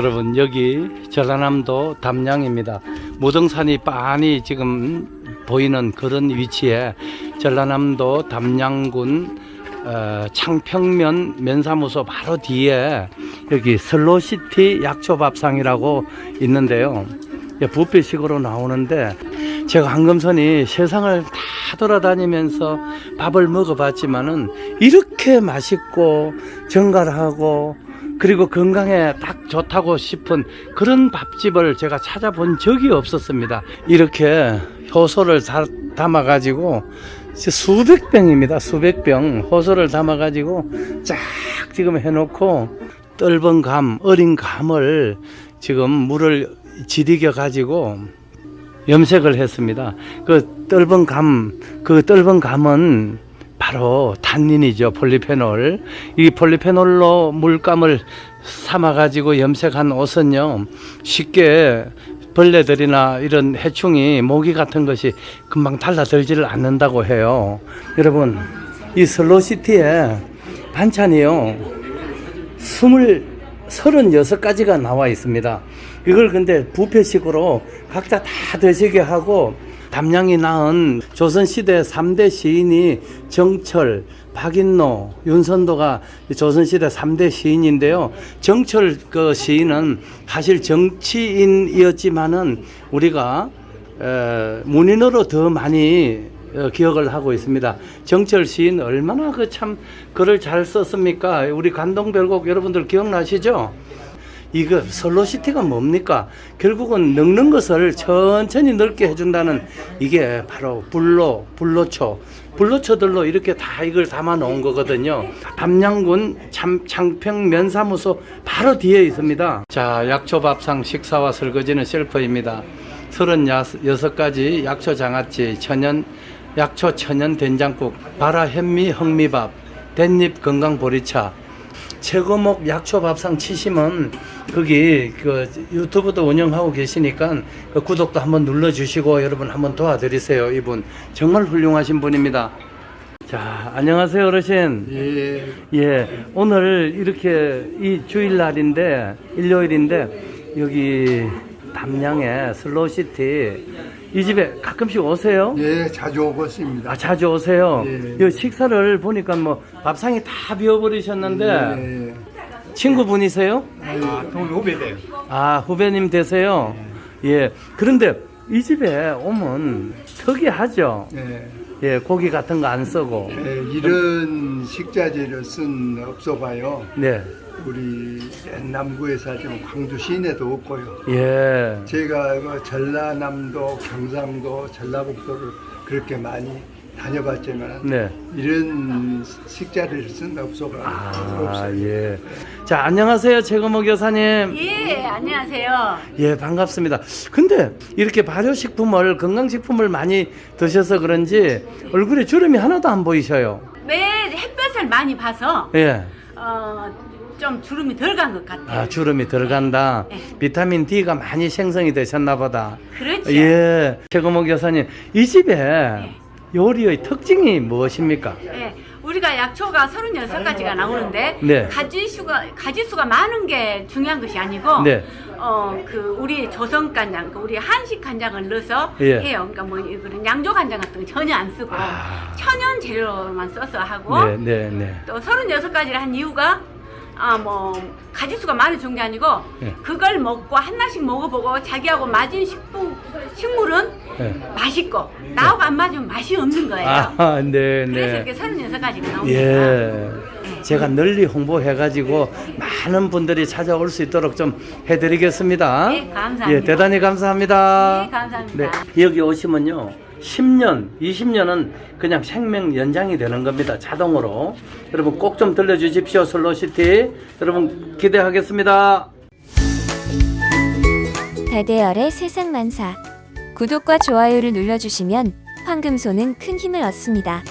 여러분 여기 전라남도 담양입니다. 무등산이 빤히 지금 보이는 그런 위치에 전라남도 담양군 어, 창평면 면사무소 바로 뒤에 여기 슬로시티 약초밥상이라고 있는데요. 예, 뷔페식으로 나오는데 제가 한금선이 세상을 다 돌아다니면서 밥을 먹어봤지만은 이렇게 맛있고 정갈하고 그리고 건강에 딱 좋다고 싶은 그런 밥집을 제가 찾아본 적이 없었습니다. 이렇게 효소를 다, 담아가지고 수백 병입니다. 수백 병 호소를 담아가지고 쫙 지금 해놓고 떫은 감, 어린 감을 지금 물을 지디겨 가지고 염색을 했습니다. 그 떫은 감, 그 떫은 감은 바로 탄닌이죠. 폴리페놀. 이 폴리페놀로 물감을 삼아 가지고 염색한 옷은요. 쉽게 벌레들이나 이런 해충이 모기 같은 것이 금방 달라들지를 않는다고 해요. 여러분, 이 슬로시티에 반찬이요. 스물 서른여섯 가지가 나와 있습니다. 이걸 근데 부패식으로 각자 다 드시게 하고 담양이 낳은 조선시대 3대 시인이 정철, 박인노, 윤선도가 조선시대 3대 시인인데요. 정철 그 시인은 사실 정치인이었지만은 우리가 에, 문인으로 더 많이 어, 기억을 하고 있습니다. 정철 시인 얼마나 그 참 글을 잘 썼습니까? 우리 관동별곡 여러분들 기억나시죠? 이거 솔로시티가 뭡니까? 결국은 늙는 것을 천천히 늙게 해준다는 이게 바로 불로, 불로초, 불로초들로 이렇게 다 이걸 담아 놓은 거거든요. 담양군 참, 창평 면사무소 바로 뒤에 있습니다. 자, 약초밥상 식사와 설거지는 셀프입니다. 36가지 약초 장아찌, 천연, 약초 천연 된장국, 바라 현미 흑미밥, 댄잎 건강 보리차, 최고목 약초 밥상 치시면 거기 그 유튜브도 운영하고 계시니까 그 구독도 한번 눌러주시고 여러분 한번 도와드리세요 이분 정말 훌륭하신 분입니다. 자 안녕하세요 어르신. 예, 예 오늘 이렇게 이 주일날인데 일요일인데 여기 담양의 슬로우시티 이 집에 가끔씩 오세요? 예, 자주 오고 있습니다. 아 자주 오세요. 예. 이 식사를 보니까 뭐 밥상이 다 비워버리셨는데 예, 친구분이세요? 아, 동 후배들. 아, 후배님 되세요? 예. 그런데 이 집에 오면 특이하죠? 예, 예, 고기 같은 거 안 쓰고. 예, 이런 식자재를 쓴 업소가요. 네. 우리 남구에 살던 광주 시내도 없고요. 예. 제가 그 전라남도, 경상도, 전라북도를 그렇게 많이 다녀봤지만 네. 이런 식자재를 쓴 업소가 아, 없어요. 예. 자, 안녕하세요. 최금옥 여사님. 예, 안녕하세요. 예, 반갑습니다. 근데 이렇게 발효식품을, 건강식품을 많이 드셔서 그런지 얼굴에 주름이 하나도 안 보이셔요. 매일 햇볕을 많이 봐서 예. 어, 좀 주름이 덜 간 것 같아요. 아, 주름이 들어간다. 네. 비타민 D가 많이 생성이 되셨나 보다. 그렇죠. 예. 최금옥 여사님, 이 집에 요리의 특징이 무엇입니까? 예, 우리가 약초가 36가지가 나오는데 네. 가지수가 가지수가 많은 게 중요한 것이 아니고 네. 어, 그 우리 조선 간장, 그 우리 한식 간장을 넣어서 예. 해요. 그러니까 뭐 그런 양조 간장 같은 거 전혀 안 쓰고 아. 천연 재료만 써서 하고 네, 네, 네. 또 36가지를 한 이유가 아뭐 가지수가 많이 좋은 게 아니고 네. 그걸 먹고 하나씩 먹어보고 자기하고 맞은 식품 식물은 네. 맛있고 나하고 안 맞으면 맛이 없는 거예요. 아, 네, 그래서 네. 이렇게 36가지가 나옵니다. 예. 제가 널리 홍보해가지고 많은 분들이 찾아올 수 있도록 좀 해드리겠습니다. 네, 감사합니다. 예, 대단히 감사합니다. 네, 감사합니다. 네, 여기 오시면요. 10년, 20년은 그냥 생명 연장이 되는 겁니다. 자동으로. 여러분 꼭 좀 들려주십시오. 슬로시티. 여러분 기대하겠습니다. 다대열의 세상 만사. 구독과 좋아요를 눌러주시면 황금소는 큰 힘을 얻습니다.